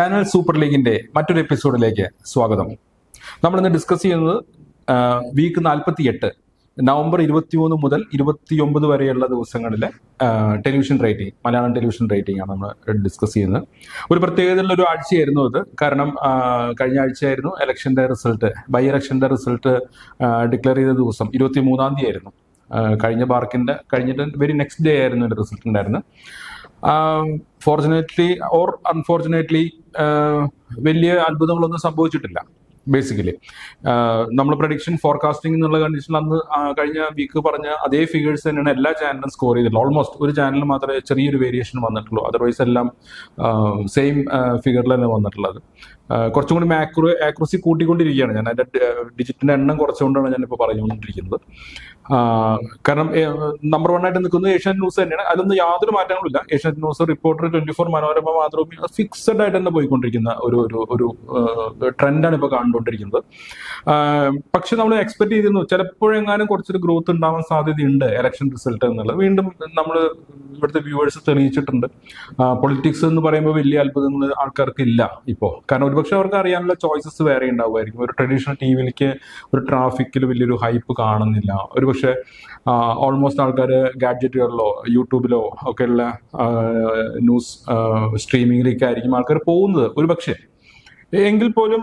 Channel super ലീഗിന്റെ മറ്റൊരു എപ്പിസോഡിലേക്ക് സ്വാഗതം. നമ്മൾ ഇന്ന് ഡിസ്കസ് ചെയ്യുന്നത് വീക്ക് നാൽപ്പത്തി എട്ട് നവംബർ ഇരുപത്തിമൂന്ന് മുതൽ ഇരുപത്തിയൊമ്പത് വരെയുള്ള ദിവസങ്ങളിലെ television rating Malayalam television rating ആണ് നമ്മൾ ഡിസ്കസ് ചെയ്യുന്നത്. ഒരു പ്രത്യേകതയുള്ള ഒരു ആഴ്ചയായിരുന്നു അത്. കാരണം കഴിഞ്ഞ ആഴ്ചയായിരുന്നു ഇലക്ഷന്റെ റിസൾട്ട് ബൈ ഇലക്ഷന്റെ റിസൾട്ട് ഡിക്ലെയർ ചെയ്ത ദിവസം ഇരുപത്തി മൂന്നാം തീയതി ആയിരുന്നു. കഴിഞ്ഞ ബാർക്കിന്റെ കഴിഞ്ഞിട്ട് വെരി നെക്സ്റ്റ് ഡേ ആയിരുന്നു എന്റെ റിസൾട്ട് ഉണ്ടായിരുന്നത്. ഫോർച്ചുനേറ്റ്ലി ഓർ അൺഫോർച്ചുനേറ്റ്ലി വലിയ അത്ഭുതങ്ങളൊന്നും സംഭവിച്ചിട്ടില്ല ബേസിക്കലി നമ്മൾ പ്രഡിക്ഷൻ ഫോർകാസ്റ്റിംഗ് എന്നുള്ള കണ്ടീഷനിൽ അന്ന് കഴിഞ്ഞ വീക്ക് പറഞ്ഞ അതേ ഫിഗേഴ്സ് തന്നെയാണ് എല്ലാ ചാനലും സ്കോർ ചെയ്തിട്ടുള്ളത്. ഓൾമോസ്റ്റ് ഒരു ചാനൽ മാത്രമേ ചെറിയൊരു വേരിയേഷൻ വന്നിട്ടുള്ളൂ. അതർവൈസ് എല്ലാം സെയിം ഫിഗറിൽ തന്നെ വന്നിട്ടുള്ളത്. ആ, കുറച്ചും കൂടി മാക്രോ ആക്യുറസി കൂട്ടിക്കൊണ്ടിരിക്കുകയാണ്. ഞാൻ അതിന്റെ ഡിജിറ്റിന്റെ എണ്ണം കുറച്ചുകൊണ്ടാണ് ഞാനിപ്പോൾ പറഞ്ഞുകൊണ്ടിരിക്കുന്നത്. കാരണം നമ്പർ വൺ ആയിട്ട് നിൽക്കുന്നത് ഏഷ്യാനെറ്റ് ന്യൂസ് തന്നെയാണ്. അതിലൊന്നും യാതൊരു മാറ്റങ്ങളില്ല Asianet news reporter twenty four Manorama Mathrubhumi fixed ആയിട്ട് തന്നെ പോയിക്കൊണ്ടിരിക്കുന്ന ഒരു ഒരു ഒരു ട്രെൻഡാണ് ഇപ്പോൾ കണ്ടുകൊണ്ടിരിക്കുന്നത്. പക്ഷെ നമ്മൾ എക്സ്പെക്ട് ചെയ്തിരുന്നു ചിലപ്പോഴെങ്ങാനും കുറച്ചൊരു ഗ്രോത്ത് ഉണ്ടാവാൻ സാധ്യതയുണ്ട് ഇലക്ഷൻ റിസൾട്ട് എന്നുള്ളത്. വീണ്ടും നമ്മൾ ഇവിടുത്തെ വ്യൂവേഴ്സ് തെളിയിച്ചിട്ടുണ്ട്. പൊളിറ്റിക്സ് എന്ന് പറയുമ്പോൾ വലിയ അത്ഭുതങ്ങൾ ആൾക്കാർക്ക് ഇല്ല ഇപ്പോൾ കാരണം ഒരുപക്ഷെ അവർക്ക് അറിയാനുള്ള ചോയ്സസ് വേറെ ഉണ്ടാവുമായിരിക്കും. ഒരു ട്രഡീഷണൽ ടി വിയിലേക്ക് ഒരു ട്രാഫിക്കിൽ വലിയൊരു ഹൈപ്പ് കാണുന്നില്ല. ഒരുപക്ഷെ ഓൾമോസ്റ്റ് ആൾക്കാർ ഗാഡ്ജറ്റുകളിലോ യൂട്യൂബിലോ ഒക്കെയുള്ള ന്യൂസ് സ്ട്രീമിങ്ങിലേക്ക് ആയിരിക്കും ആൾക്കാർ പോകുന്നത്. ഒരുപക്ഷെ എങ്കിൽ പോലും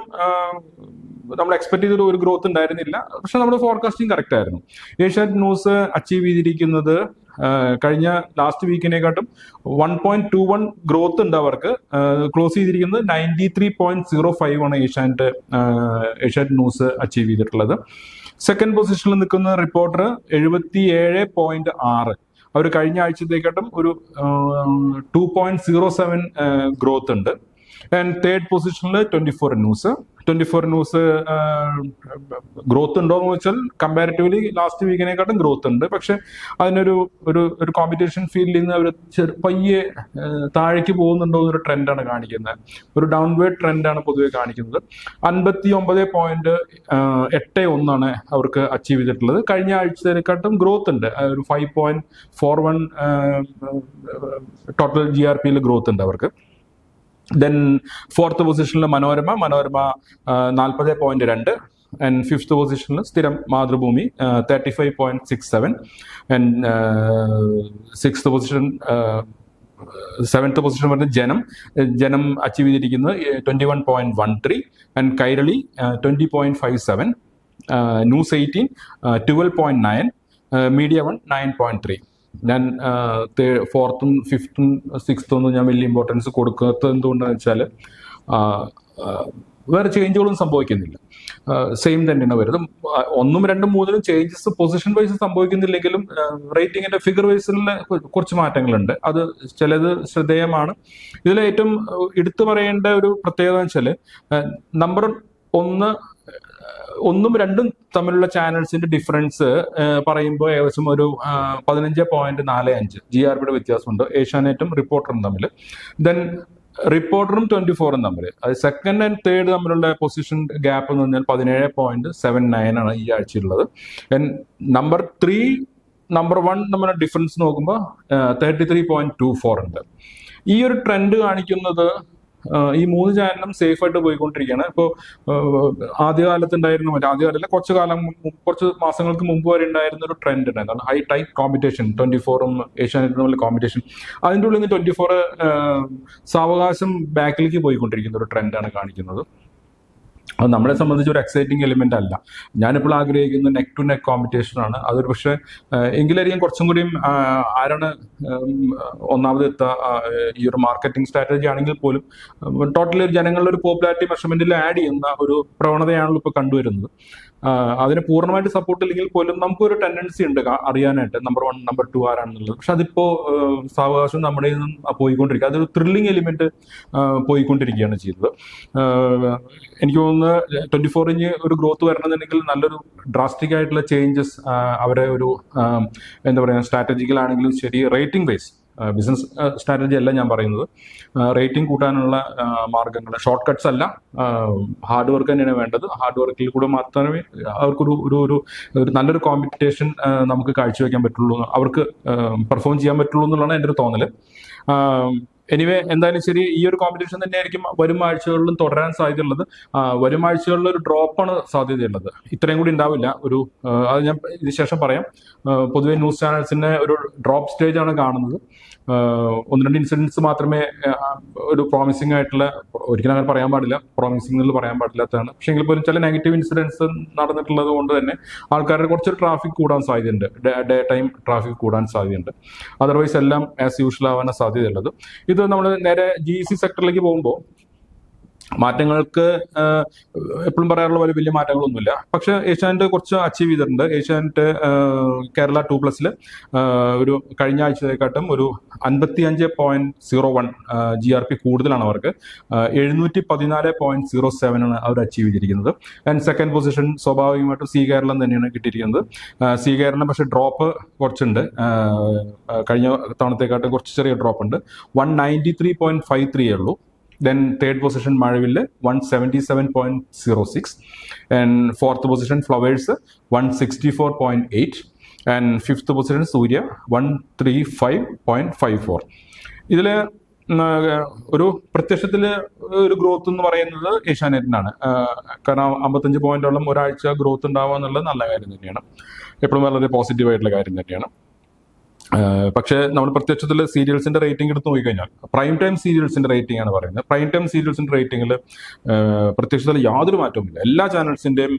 നമ്മൾ എക്സ്പെക്ട് ചെയ്തൊരു ഒരു ഗ്രോത്ത് ഉണ്ടായിരുന്നില്ല. പക്ഷെ നമ്മുടെ ഫോർകാസ്റ്റിംഗ് കറക്റ്റ് ആയിരുന്നു. ഏഷ്യാനെറ്റ് ന്യൂസ് അച്ചീവ് ചെയ്തിരിക്കുന്നത് കഴിഞ്ഞ last വീക്കിനെക്കാട്ടും one point two one growth ഉണ്ട് അവർക്ക്. ക്ലോസ് ചെയ്തിരിക്കുന്നത് ninety three point zero five ആണ് ഏഷ്യാനെറ്റ് ഏഷ്യാനെറ്റ് ന്യൂസ് അച്ചീവ് ചെയ്തിട്ടുള്ളത്. സെക്കൻഡ് പൊസിഷനിൽ നിൽക്കുന്ന റിപ്പോർട്ടർ എഴുപത്തി ഏഴ് പോയിന്റ് ആറ്. അവർ കഴിഞ്ഞ ആഴ്ചത്തേക്കാട്ടും ഒരു two point zero seven growth ഉണ്ട്. ആൻഡ് തേർഡ് പൊസിഷനിൽ twenty four news twenty four news growth ഉണ്ടോ എന്ന് വെച്ചാൽ കമ്പാരിറ്റീവ്ലി ലാസ്റ്റ് വീക്കിനെക്കാട്ടും ഗ്രോത്ത് ഉണ്ട്. പക്ഷെ അതിനൊരു ഒരു ഒരു കോമ്പറ്റീഷൻ ഫീൽഡിൽ നിന്ന് അവർ പയ്യെ താഴേക്ക് പോകുന്നുണ്ടോ എന്നൊരു ട്രെൻഡാണ് കാണിക്കുന്നത്. ഒരു ഡൗൺവേർഡ് ട്രെൻഡാണ് പൊതുവെ കാണിക്കുന്നത്. അൻപത്തി ഒമ്പത് പോയിന്റ് എട്ട് ഒന്നാണ് അവർക്ക് അച്ചീവ് ചെയ്തിട്ടുള്ളത്. കഴിഞ്ഞ ആഴ്ചയിലെക്കാട്ടും ഗ്രോത്ത് ഉണ്ട്. ഒരു five point four one total G R പിയിൽ ഗ്രോത്ത് ഉണ്ട് അവർക്ക്. ദെൻ ഫോർത്ത് പൊസിഷനിൽ മനോരമ മനോരമ നാൽപ്പത് പോയിന്റ് രണ്ട്. ആൻഡ് ഫിഫ്ത്ത് പൊസിഷനിൽ സ്ഥിരം Mathrubhumi thirty five point six seven and sixth position seventh position പറഞ്ഞ ജനം. ജനം അച്ചീവ് ചെയ്തിരിക്കുന്നത് twenty one point one three and Kairali twenty point five seven news eighteen twelve point nine media one nine point three ഞാൻ ഫോർത്തും ഫിഫ്ത്തും സിക്സ്ത്തും ഒന്നും ഞാൻ വലിയ importance കൊടുക്കാത്തത് എന്തുകൊണ്ടെന്ന് വെച്ചാൽ വേറെ ചേഞ്ചുകളും സംഭവിക്കുന്നില്ല. സെയിം തന്നെയാണ് വരുന്നത്. ഒന്നും രണ്ടും മൂന്നിലും ചേഞ്ചസ് പൊസിഷൻ വൈസ് സംഭവിക്കുന്നില്ലെങ്കിലും റേറ്റിംഗിന്റെ ഫിഗർ വൈസിൽ കുറച്ച് മാറ്റങ്ങളുണ്ട്. അത് ചിലത് ശ്രദ്ധേയമാണ്. ഇതിൽ ഏറ്റവും എടുത്തു പറയേണ്ട ഒരു പ്രത്യേകത എന്ന് വെച്ചാൽ നമ്പർ ഒന്ന് ഒന്നും രണ്ടും തമ്മിലുള്ള ചാനൽസിന്റെ ഡിഫറൻസ് പറയുമ്പോൾ ഏകദേശം ഒരു പതിനഞ്ച് പോയിന്റ് നാല് അഞ്ച്. ജി ആർ പിയുടെ വ്യത്യാസമുണ്ട്. ഏഷ്യാനെറ്റും റിപ്പോർട്ടറും തമ്മിൽ. ദെൻ റിപ്പോർട്ടറും ട്വന്റി ഫോറും തമ്മിൽ. അത് സെക്കൻഡ് ആൻഡ് തേർഡ് തമ്മിലുള്ള പൊസിഷൻ ഗ്യാപ്പ് എന്ന് പറഞ്ഞാൽ പതിനേഴ് പോയിന്റ് സെവൻ നയൻ ആണ് ഈ ആഴ്ചയുള്ളത് നമ്പർ ത്രീ നമ്പർ വൺ നമ്മുടെ ഡിഫറൻസ് നോക്കുമ്പോൾ thirty three point two four ഉണ്ട്. ഈ ഒരു ട്രെൻഡ് കാണിക്കുന്നത് ഈ മൂന്ന് ചാനലും സേഫ് ആയിട്ട് പോയിക്കൊണ്ടിരിക്കുകയാണ്. ഇപ്പോൾ ആദ്യകാലത്ത് ഉണ്ടായിരുന്ന മറ്റേ ആദ്യകാലല്ല കുറച്ച് കാലം കുറച്ച് മാസങ്ങൾക്ക് മുമ്പ് വരെ ഉണ്ടായിരുന്ന ഒരു ട്രെൻഡ് ഉണ്ടായിരുന്നു ഹൈ ടൈപ്പ് കോമ്പറ്റീഷൻ ട്വന്റി ഫോറും ഏഷ്യാനെറ്റും തമ്മിൽ കോമ്പറ്റീഷൻ അതിന്റെ ഉള്ളിൽ നിന്ന് ട്വന്റി ഫോർ സാവകാശം ബാക്കിലേക്ക് പോയിക്കൊണ്ടിരിക്കുന്ന ഒരു ട്രെൻഡാണ് കാണിക്കുന്നത്. അത് നമ്മളെ സംബന്ധിച്ച് ഒരു എക്സൈറ്റിംഗ് എലിമെന്റ് അല്ല. ഞാനിപ്പോൾ ആഗ്രഹിക്കുന്ന നെക്ക് ടു നെക്ക് കോമ്പറ്റീഷൻ ആണ്. അതൊരു പക്ഷേ എങ്കിലായിരിക്കും കുറച്ചും കൂടിയും ആരാണ് ഒന്നാമത് എത്തുക ഈ ഒരു മാർക്കറ്റിംഗ് സ്ട്രാറ്റജി ആണെങ്കിൽ പോലും ടോട്ടലി ജനങ്ങളുടെ ഒരു പോപ്പുലാരിറ്റി മെഷർമെന്റിൽ ആഡ് ചെയ്യുന്ന ഒരു പ്രവണതയാണല്ലോ ഇപ്പോൾ കണ്ടുവരുന്നത്. അതിന് പൂർണമായിട്ട് സപ്പോർട്ട് ഇല്ലെങ്കിൽ പോലും നമുക്കൊരു ടെൻഡൻസി ഉണ്ട് അറിയാനായിട്ട്. നമ്പർ വൺ നമ്പർ ടു ആരാണെന്നുള്ളത്. പക്ഷെ അതിപ്പോ സാവകാശം നമ്മുടെ നിന്നും പോയിക്കൊണ്ടിരിക്കുക. അതൊരു ത്രില്ലിംഗ് എലിമെന്റ് പോയിക്കൊണ്ടിരിക്കുകയാണ് ചെയ്തത് എനിക്ക് എനിക്ക് ട്വന്റി ഫോർ ഇഞ്ച് ഒരു ഗ്രോത്ത് വരണമെന്നുണ്ടെങ്കിൽ നല്ലൊരു ഡ്രാസ്റ്റിക് ആയിട്ടുള്ള ചേഞ്ചസ് അവരെ ഒരു എന്താ പറയുക സ്ട്രാറ്റജിക്കൽ ആണെങ്കിലും ശരി റേറ്റിംഗ് ബേസ് ബിസിനസ് സ്ട്രാറ്റജി അല്ല ഞാൻ പറയുന്നത്. റേറ്റിംഗ് കൂട്ടാനുള്ള മാർഗങ്ങൾ ഷോർട്ട് കട്ട്സ് അല്ല ഹാർഡ് വർക്ക് തന്നെയാണ് വേണ്ടത്. ഹാർഡ് വർക്കിൽ കൂടെ മാത്രമേ അവർക്കൊരു ഒരു ഒരു ഒരു നല്ലൊരു കോമ്പറ്റീഷൻ നമുക്ക് കാഴ്ചവെക്കാൻ പറ്റുള്ളൂ അവർക്ക് പെർഫോം ചെയ്യാൻ പറ്റുള്ളൂ എന്നുള്ളതാണ് എന്റെ ഒരു തോന്നൽ എനിവേ എന്തായാലും ശരി ഈ ഒരു കോമ്പറ്റീഷൻ തന്നെയായിരിക്കും വരും ആഴ്ചകളിലും തുടരാൻ സാധ്യതയുള്ളത്. വരും ആഴ്ചകളിൽ ഒരു ഡ്രോപ്പാണ് സാധ്യതയുള്ളത്. ഇത്രയും കൂടി ഉണ്ടാവില്ല. ഒരു അത് ഞാൻ ഇതിന് ശേഷം പറയാം. പൊതുവെ ന്യൂസ് ചാനൽസിന്റെ ഒരു ഡ്രോപ്പ് സ്റ്റേജ് ആണ് കാണുന്നത്. ഒന്ന് രണ്ട് ഇൻസിഡൻസ് മാത്രമേ ഒരു പ്രോമിസിംഗ് ആയിട്ടുള്ള ഒരിക്കലും അങ്ങനെ പറയാൻ പാടില്ല. പ്രോമിസിംഗ് എന്ന് പറയാൻ പാടില്ലാത്തതാണ്. പക്ഷേ എങ്കിൽ പോലും ചില നെഗറ്റീവ് ഇൻസിഡൻസ് നടന്നിട്ടുള്ളത് കൊണ്ട് തന്നെ ആൾക്കാരുടെ കുറച്ചൊരു ട്രാഫിക് കൂടാൻ സാധ്യതയുണ്ട്. ഡേ ടൈം ട്രാഫിക് കൂടാൻ സാധ്യതയുണ്ട്. അതർവൈസ് എല്ലാം ആസ് യൂഷ്വൽ ആവാൻ സാധ്യതയുള്ളത്. ഇത് നമ്മൾ നേരെ ജി സി സെക്ടറിലേക്ക് പോകുമ്പോൾ മാറ്റങ്ങൾക്ക് എപ്പോഴും പറയാറുള്ള പോലെ വലിയ മാറ്റങ്ങളൊന്നുമില്ല. പക്ഷെ ഏഷ്യാനെറ്റ് കുറച്ച് അച്ചീവ് ചെയ്തിട്ടുണ്ട്. ഏഷ്യാനെറ്റ് കേരള ടു പ്ലസിൽ ഒരു കഴിഞ്ഞ ആഴ്ചയെക്കാട്ടും ഒരു അൻപത്തി അഞ്ച് point zero one G R P കൂടുതലാണ് അവർക്ക്. എഴുന്നൂറ്റി പതിനാല് പോയിന്റ് സീറോ സെവൻ ആണ് അവർ അച്ചീവ് ചെയ്തിരിക്കുന്നത്. ആൻഡ് സെക്കൻഡ് പൊസിഷൻ സ്വാഭാവികമായിട്ടും സി കേരളം തന്നെയാണ് കിട്ടിയിരിക്കുന്നത്. സി കേരളം പക്ഷെ ഡ്രോപ്പ് കുറച്ചുണ്ട്. കഴിഞ്ഞ തവണത്തെക്കാട്ടും കുറച്ച് ചെറിയ ഡ്രോപ്പ് ഉണ്ട്. One ninety three point five three ഉള്ളൂ. Then third position Mazhavil one seventy seven point zero six and fourth position flowers one sixty four point eight and fifth position Surya one three five point five four ഇതിൽ ഒരു പ്രത്യക്ഷത്തിൽ ഒരു growth എന്ന് പറയുന്നത് ഏഷ്യാനെറ്റിനാണ്. കാരണം അമ്പത്തഞ്ച് പോയിന്റോളം ഒരാഴ്ച ഗ്രോത്ത് ഉണ്ടാവുക എന്നുള്ളത് നല്ല കാര്യം തന്നെയാണ്. എപ്പോഴും വളരെ പോസിറ്റീവ് ആയിട്ടുള്ള കാര്യം തന്നെയാണ്. പക്ഷേ നമ്മൾ പ്രത്യക്ഷത്തിൽ സീരിയൽസിന്റെ റേറ്റിംഗ് എടുത്ത് നോക്കിക്കഴിഞ്ഞാൽ പ്രൈം ടൈം സീരിയൽസിന്റെ റേറ്റിംഗ് ആണ് പറയുന്നത്. പ്രൈം ടൈം സീരിയൽസിന്റെ റേറ്റിംഗിൽ പ്രത്യക്ഷത്തിൽ യാതൊരു മാറ്റവുമില്ല. എല്ലാ ചാനൽസിന്റെയും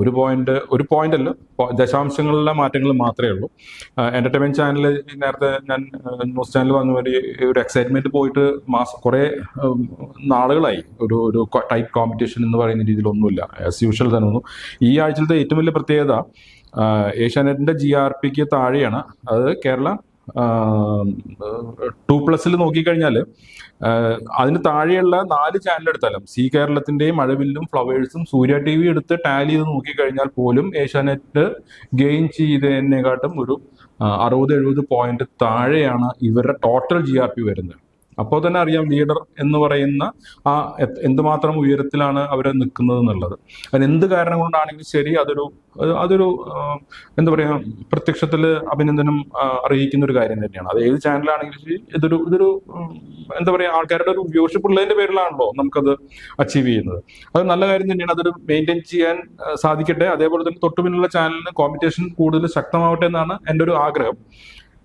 ഒരു പോയിന്റ് ഒരു പോയിന്റ് അല്ല ദശാംശങ്ങളിലെ മാറ്റങ്ങൾ മാത്രമേ ഉള്ളൂ. എന്റർടൈൻമെന്റ് ചാനൽ നേരത്തെ ഞാൻ ന്യൂസ് ചാനൽ വന്ന ഒരു എക്സൈറ്റ്മെന്റ് പോയിട്ട് മാസം കുറെ നാളുകളായി. ഒരു ഒരു ടൈപ്പ് കോമ്പറ്റീഷൻ എന്ന് പറയുന്ന രീതിയിലൊന്നുമില്ല. ആസ് യൂഷ്വൽ തന്നെ ഈ ആഴ്ചയിലത്തെ ഏറ്റവും വലിയ പ്രത്യേകത ഏഷ്യാനെറ്റിന്റെ ജി ആർ പിക്ക് താഴെയാണ്. അത് കേരള ടു പ്ലസിൽ നോക്കിക്കഴിഞ്ഞാൽ അതിന് താഴെയുള്ള നാല് ചാനൽ എടുത്താലും സി കേരളത്തിന്റെയും മഴവില്ലും ഫ്ലവേഴ്സും സൂര്യ ടി വി എടുത്ത് ടാലി ചെയ്ത് നോക്കിക്കഴിഞ്ഞാൽ പോലും ഏഷ്യാനെറ്റ് ഗെയിൻ ചെയ്തതിനെക്കാട്ടും ഒരു അറുപത് എഴുപത് പോയിന്റ് താഴെയാണ് ഇവരുടെ ടോട്ടൽ ജി ആർ പി വരുന്നത്. അപ്പോൾ തന്നെ അറിയാം ലീഡർ എന്ന് പറയുന്ന ആ എന്തുമാത്രം ഉയരത്തിലാണ് അവർ നിൽക്കുന്നത് എന്നുള്ളത്. അതിന് എന്ത് കാരണം കൊണ്ടാണെങ്കിലും ശരി അതൊരു അതൊരു എന്താ പറയുക പ്രത്യക്ഷത്തിൽ അഭിനന്ദനം അറിയിക്കുന്ന ഒരു കാര്യം തന്നെയാണ്. അത് ഏത് ചാനലാണെങ്കിലും ശരി ഇതൊരു ഇതൊരു എന്താ പറയുക ആൾക്കാരുടെ ഒരു വ്യൂഷിപ്പ് ഉള്ളതിന്റെ പേരിലാണല്ലോ നമുക്കത് അച്ചീവ് ചെയ്യുന്നത്. അത് നല്ല കാര്യം തന്നെയാണ് അതൊരു മെയിന്റെയിൻ ചെയ്യാൻ സാധിക്കട്ടെ. അതേപോലെ തന്നെ തൊട്ടു പിന്നിലുള്ള ചാനലിന് കോമ്പറ്റീഷൻ കൂടുതൽ ശക്തമാവട്ടെ എന്നാണ് എന്റെ ഒരു ആഗ്രഹം.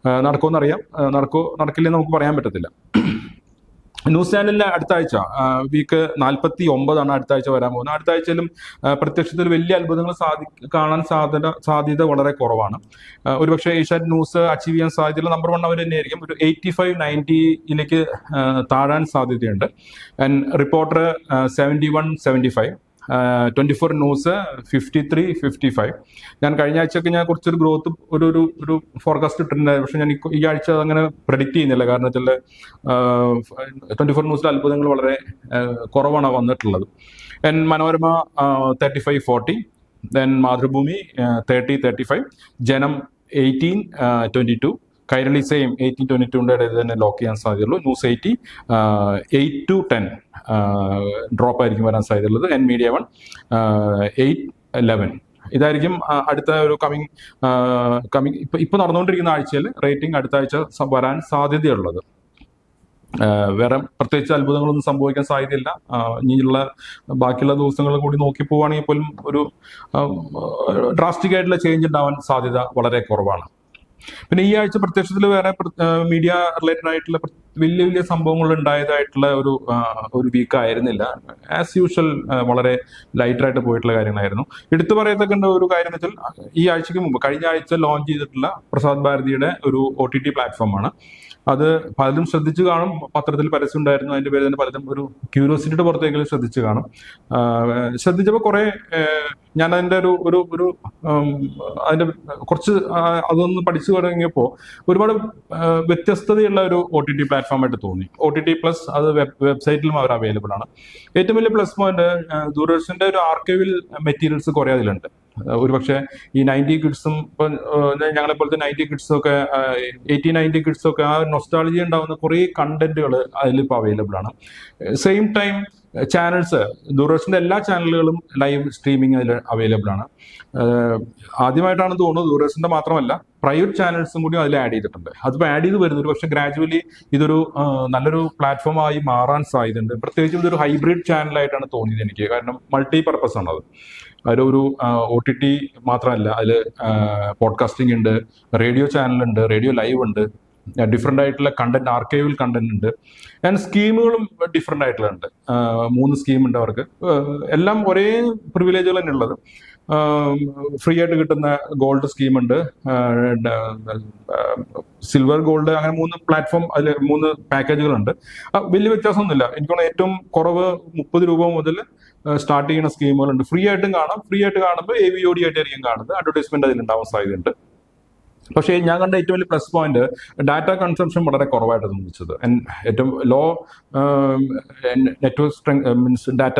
നടക്കുമെന്നറിയാം നടക്കൂ നടക്കോ നടക്കില്ലെന്ന് നമുക്ക് പറയാൻ പറ്റത്തില്ല. ന്യൂസ് ചാനലിലെ അടുത്ത ആഴ്ച വീക്ക് നാൽപ്പത്തി ഒമ്പതാണ് അടുത്ത ആഴ്ച വരാൻ പോകുന്നത്. അടുത്ത ആഴ്ചയിലും പ്രത്യക്ഷത്തിൽ വലിയ അത്ഭുതങ്ങൾ സാധി കാണാൻ സാധ്യത സാധ്യത വളരെ കുറവാണ്. ഒരുപക്ഷെ ഏഷ്യാനെറ്റ് ന്യൂസ് അച്ചീവ് ചെയ്യാൻ സാധ്യതയുള്ള നമ്പർ വൺ അവർ തന്നെയായിരിക്കും. ഒരു എയ്റ്റി ഫൈവ് നയന്റിയിലേക്ക് താഴാൻ സാധ്യതയുണ്ട്. And reporter seventy one seventy five twenty four news fifty three fifty five ഞാൻ കഴിഞ്ഞ ആഴ്ചയൊക്കെ ഞാൻ കുറച്ചൊരു ഗ്രോത്ത് ഒരു ഒരു ഒരു ഫോർകാസ്റ്റ് ഇട്ടിട്ടുണ്ടായിരുന്നു. പക്ഷെ ഞാൻ ഈ- ആഴ്ച അങ്ങനെ പ്രഡിക്റ്റ് ചെയ്യുന്നില്ല. കാരണം വെച്ചാൽ ട്വന്റി ഫോർ ന്യൂസിലെ അത്ഭുതങ്ങൾ വളരെ കുറവാണ് വന്നിട്ടുള്ളത്. And Manorama thirty five forty then Mathrubhumi thirty thirty five Janam eighteen twenty two Kairali same eighteen twenty ടുവിന്റെ ഇടയിൽ തന്നെ ലോക്ക് ചെയ്യാൻ സാധ്യതയുള്ളൂ. News eighty eight two ten drop ആയിരിക്കും വരാൻ സാധ്യതയുള്ളത്. And media one eight eleven ഇതായിരിക്കും അടുത്ത ഒരു കമ്മിങ് കമ്മിങ് ഇപ്പൊ ഇപ്പൊ നടന്നുകൊണ്ടിരിക്കുന്ന ആഴ്ചയിൽ റേറ്റിംഗ് അടുത്ത ആഴ്ച വരാൻ സാധ്യതയുള്ളത്. വേറെ പ്രത്യേകിച്ച് അത്ഭുതങ്ങളൊന്നും സംഭവിക്കാൻ സാധ്യതയില്ല. ഇനിയുള്ള ബാക്കിയുള്ള ദിവസങ്ങൾ കൂടി നോക്കി പോവുകയാണെങ്കിൽ പോലും ഒരു ഡ്രാസ്റ്റിക് ആയിട്ടുള്ള ചേഞ്ച് ഉണ്ടാവാൻ സാധ്യത വളരെ കുറവാണ്. പിന്നെ ഈ ആഴ്ച പ്രത്യക്ഷത്തിൽ വേറെ മീഡിയ റിലേറ്റഡ് ആയിട്ടുള്ള വലിയ വലിയ സംഭവങ്ങൾ ഉണ്ടായതായിട്ടുള്ള ഒരു ഒരു വീക്ക് ആയിരുന്നില്ല. ആസ് യൂഷ്വൽ വളരെ ലൈറ്ററായിട്ട് പോയിട്ടുള്ള കാര്യങ്ങളായിരുന്നു. എടുത്തു പറയത്തക്കേണ്ട ഒരു കാര്യം വെച്ചാൽ ഈ ആഴ്ചക്ക് മുമ്പ് കഴിഞ്ഞ ആഴ്ച ലോഞ്ച് ചെയ്തിട്ടുള്ള പ്രസാദ് ഭാരതിയുടെ ഒരു ഒ ടി ടി പ്ലാറ്റ്ഫോമാണ് അത് പലരും ശ്രദ്ധിച്ചു കാണും. പത്രത്തിൽ പരസ്യം ഉണ്ടായിരുന്നു. അതിന്റെ പേര് തന്നെ പലരും ഒരു ക്യൂരിയോസിറ്റിയുടെ പുറത്തേക്കെങ്കിലും ശ്രദ്ധിച്ചു കാണും. ശ്രദ്ധിച്ചപ്പോൾ കുറെ ഞാൻ അതിന്റെ ഒരു ഒരു ഒരു അതിന്റെ കുറച്ച് അതൊന്ന് പഠിച്ചു തുടങ്ങിയപ്പോൾ ഒരുപാട് വ്യത്യസ്തതയുള്ള ഒരു ഒ ടി ടി പ്ലാറ്റ്ഫോം ആയിട്ട് തോന്നി. ഒ ടി ടി പ്ലസ് അത് വെബ് വെബ്സൈറ്റിലും അവർ അവൈലബിൾ ആണ്. ഏറ്റവും വലിയ പ്ലസ് പോയിന്റ് ദൂരദർശന്റെ ഒരു ആർക്കൈവിൽ മെറ്റീരിയൽസ് കുറെ അതിലുണ്ട്. ഒരുപക്ഷെ ഈ നയന്റി കിഡ്സും ഇപ്പം ഞങ്ങളെ പോലത്തെ നയന്റി കിഡ്സും ഒക്കെ എയ്റ്റി നയന്റി കിഡ്സും ഒക്കെ ആ നൊസ്റ്റാളജി ഉണ്ടാകുന്ന കുറേ കണ്ടന്റുകൾ അതിലിപ്പോൾ അവൈലബിൾ ആണ്. സെയിം ടൈം ചാനൽസ് ദൂരദർശന്റെ എല്ലാ ചാനലുകളും ലൈവ് സ്ട്രീമിംഗ് അതിൽ അവൈലബിൾ ആണ്. ആദ്യമായിട്ടാണ് തോന്നുന്നത് ദൂരദർശന്റെ മാത്രമല്ല പ്രൈവറ്റ് ചാനൽസും കൂടി അതിൽ ആഡ് ചെയ്തിട്ടുണ്ട്. അതിപ്പോൾ ആഡ് ചെയ്ത് വരുന്നത് പക്ഷെ ഗ്രാജുവലി ഇതൊരു നല്ലൊരു പ്ലാറ്റ്ഫോമായി മാറാൻ സാധ്യതയുണ്ട്. പ്രത്യേകിച്ചും ഇതൊരു ഹൈബ്രിഡ് ചാനലായിട്ടാണ് തോന്നിയത് എനിക്ക്. കാരണം മൾട്ടി പർപ്പസ് ആണത്. അതിലൊരു ഒ ടി ടി മാത്രമല്ല അതിൽ പോഡ്കാസ്റ്റിംഗ് ഉണ്ട് റേഡിയോ ചാനലുണ്ട് റേഡിയോ ലൈവ് ഉണ്ട് ഡിഫറെന്റ് ആയിട്ടുള്ള കണ്ടന്റ് ആർക്കൈവൽ കണ്ടന്റ് ഉണ്ട് ആൻഡ് സ്കീമുകളും ഡിഫറെന്റ് ആയിട്ടുള്ള ഉണ്ട്. മൂന്ന് സ്കീം ഉണ്ട് അവർക്ക്. എല്ലാം ഒരേ പ്രിവിലേജുകൾ തന്നെ ഉള്ളത് ഫ്രീ ആയിട്ട് കിട്ടുന്ന ഗോൾഡ് സ്കീമുണ്ട് സിൽവർ ഗോൾഡ് അങ്ങനെ മൂന്ന് പ്ലാറ്റ്ഫോം അതിൽ മൂന്ന് പാക്കേജുകളുണ്ട് വലിയ വ്യത്യാസമൊന്നുമില്ല. എനിക്ക് ഏറ്റവും കുറവ് മുപ്പത് രൂപ മുതൽ സ്റ്റാർട്ട് ചെയ്യുന്ന സ്കീമുകളുണ്ട് ഫ്രീ ആയിട്ടും കാണാം. ഫ്രീ ആയിട്ട് കാണുമ്പോൾ എ വി ഒ ഡി ആയിട്ടായിരിക്കും കാണുന്നത്. അഡ്വർടൈസ്മെന്റ് അതിൽ ഉണ്ടാവാൻ സാധ്യതയുണ്ട്. പക്ഷേ ഞാൻ കണ്ട ഏറ്റവും വലിയ പ്ലസ് പോയിന്റ് ഡാറ്റ കൺസംഷൻ വളരെ കുറവായിട്ട് തോന്നിച്ചത്. ഏറ്റവും low network strength means data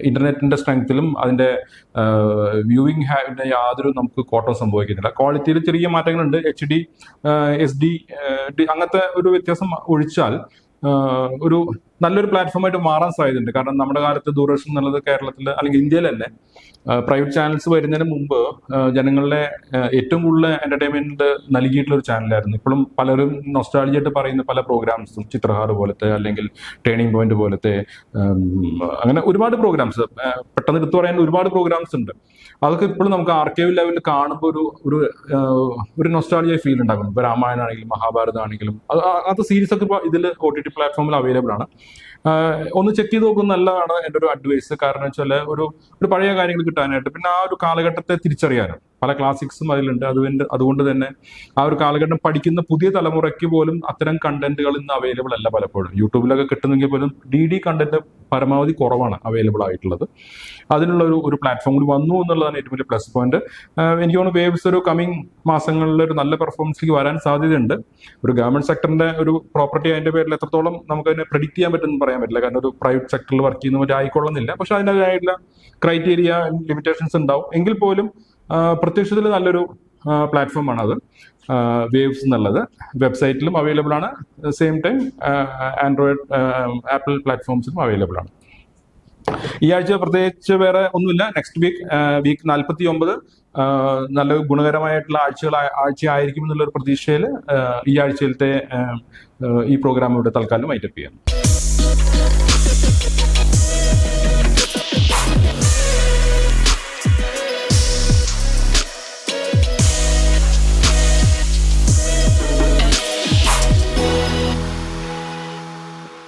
ഇന്റർനെറ്റിന്റെ സ്ട്രെങ്ത്തിലും അതിന്റെ വ്യൂവിംഗ് ഹാബിന്റെ യാതൊരു നമുക്ക് കോട്ടം സംഭവിക്കുന്നില്ല. ക്വാളിറ്റിയിൽ ചെറിയ മാറ്റങ്ങളുണ്ട്. എച്ച് ഡി എസ് ഡി അങ്ങനത്തെ ഒരു വ്യത്യാസം ഒഴിച്ചാൽ ഒരു നല്ലൊരു പ്ലാറ്റ്ഫോമായിട്ട് മാറാൻ സാധ്യതയുണ്ട്. കാരണം നമ്മുടെ കാലത്ത് ദൂരദർശൻ എന്നുള്ളത് കേരളത്തിൽ അല്ലെങ്കിൽ ഇന്ത്യയിൽ തന്നെ പ്രൈവറ്റ് ചാനൽസ് വരുന്നതിന് മുമ്പ് ജനങ്ങളുടെ ഏറ്റവും കൂടുതൽ എന്റർടൈൻമെന്റ് നൽകിയിട്ടുള്ള ഒരു ചാനലായിരുന്നു. ഇപ്പോഴും പലരും നൊസ്റ്റാളജി ആയിട്ട് പറയുന്ന പല പ്രോഗ്രാംസും ചിത്രഹാർ പോലത്തെ അല്ലെങ്കിൽ ടേണിംഗ് പോയിന്റ് പോലത്തെ അങ്ങനെ ഒരുപാട് പ്രോഗ്രാംസ് പെട്ടെന്ന് എടുത്തു പറയാൻ ഒരുപാട് പ്രോഗ്രാംസ് ഉണ്ട്. അതൊക്കെ ഇപ്പോഴും നമുക്ക് ആർക്കൈവ് ലെവലിൽ കാണുമ്പോൾ ഒരു ഒരു ഒരു നൊസ്റ്റാളജിയ ഫീൽ ഉണ്ടാകും ഇപ്പൊ രാമായണം ആണെങ്കിലും മഹാഭാരതം ആണെങ്കിലും അത് അത് സീരീസ് ഒക്കെ ഇപ്പോൾ ഇതിൽ ഒ ടി ടി പ്ലാറ്റ്ഫോമിൽ അവൈലബിൾ ആണ്. ഒന്ന് ചെക്ക് ചെയ്ത് നോക്കുന്നത് നല്ലതാണ് എന്റെ ഒരു അഡ്വൈസ് കാരണം വെച്ചാൽ ഒരു ഒരു പഴയ കാര്യങ്ങൾ കിട്ടാനായിട്ട്. പിന്നെ ആ ഒരു കാലഘട്ടത്തെ തിരിച്ചറിയാനും. പല ക്ലാസിക്സും അതിലുണ്ട് അതുകൊണ്ട് അതുകൊണ്ട് തന്നെ ആ ഒരു കാലഘട്ടം പഠിക്കുന്ന പുതിയ തലമുറയ്ക്ക് പോലും അത്തരം കണ്ടന്റുകൾ ഇന്ന് അവൈലബിൾ അല്ല പലപ്പോഴും. യൂട്യൂബിലൊക്കെ കിട്ടുന്നെങ്കിൽ പോലും ഡി ഡി കണ്ടന്റ് പരമാവധി കുറവാണ് അവൈലബിൾ ആയിട്ടുള്ളത്. അതിനുള്ള ഒരു ഒരു പ്ലാറ്റ്ഫോം കൂടി വന്നു എന്നുള്ളതാണ് ഏറ്റവും വലിയ പ്ലസ് പോയിന്റ് എനിക്ക് തോന്നുന്നു വേവ്സ് ഒരു കമ്മിങ് മാസങ്ങളിൽ ഒരു നല്ല പെർഫോമൻസിലേക്ക് വരാൻ സാധ്യതയുണ്ട്. ഒരു ഗവൺമെന്റ് സെക്ടറിന്റെ ഒരു പ്രോപ്പർട്ടി അതിന്റെ പേരിൽ എത്രത്തോളം നമുക്ക് അതിനെ പ്രിഡിക്ട് ചെയ്യാൻ പറ്റുമെന്ന് പറയാൻ പറ്റില്ല. കാരണം ഒരു പ്രൈവറ്റ് സെക്ടറിൽ വർക്ക് ചെയ്യുന്ന മറ്റേ ആയിക്കൊള്ളുന്നില്ല. പക്ഷെ അതിന്റെതായിട്ടുള്ള ക്രൈറ്റീരിയ ലിമിറ്റേഷൻസ് ഉണ്ടാവും. എങ്കിൽ പോലും പ്രത്യക്ഷത്തിൽ നല്ലൊരു പ്ലാറ്റ്ഫോമാണ് അത്. വേവ്സ് എന്നുള്ളത്. വെബ്സൈറ്റിലും അവൈലബിൾ ആണ്. സെയിം ടൈം ആൻഡ്രോയിഡ് ആപ്പിൾ പ്ലാറ്റ്ഫോംസിലും അവൈലബിൾ ആണ്. ഈ ആഴ്ച പ്രത്യേകിച്ച് വേറെ ഒന്നുമില്ല. നെക്സ്റ്റ് വീക്ക് വീക്ക് നാൽപ്പത്തി ഒമ്പത് നല്ല ഗുണകരമായിട്ടുള്ള ആഴ്ചകൾ ആഴ്ച ആയിരിക്കും എന്നുള്ളൊരു പ്രതീക്ഷയിൽ ഈ ആഴ്ചയിലത്തെ ഈ പ്രോഗ്രാം ഇവിടെ തൽക്കാലം വൈറ്റപ്പ് ചെയ്യാം